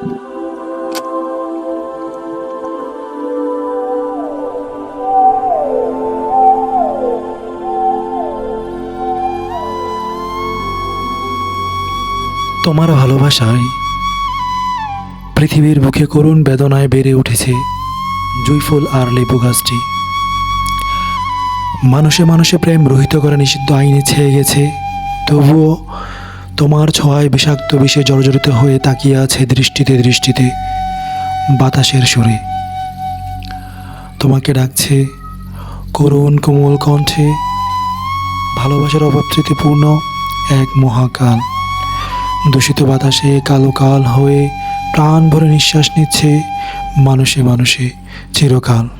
তোমার ভালোবাসায় পৃথিবীর বুকে করুণ বেদনায় বেড়ে উঠেছে জুইফুল আর লেবু গাছটি। মানুষে মানুষে প্রেম রহিত করা নিষিদ্ধ আইনে ছেয়ে গেছে, তবুও তোমার ছোঁয়ায় বিষাক্ত বিষে জর্জরিত হয়ে তাকিয়ে আছে দৃষ্টিতে দৃষ্টিতে, বাতাসের সুরে। তোমাকে ডাকছে করুণ কোমল কণ্ঠে, ভালোবাসার অভাবস্মৃতিপূর্ণ এক মহাকাল। দূষিত বাতাসে কালো কাল হয়ে প্রাণ ভরে নিঃশ্বাস নিচ্ছে মানুষে মানুষে, চিরকাল।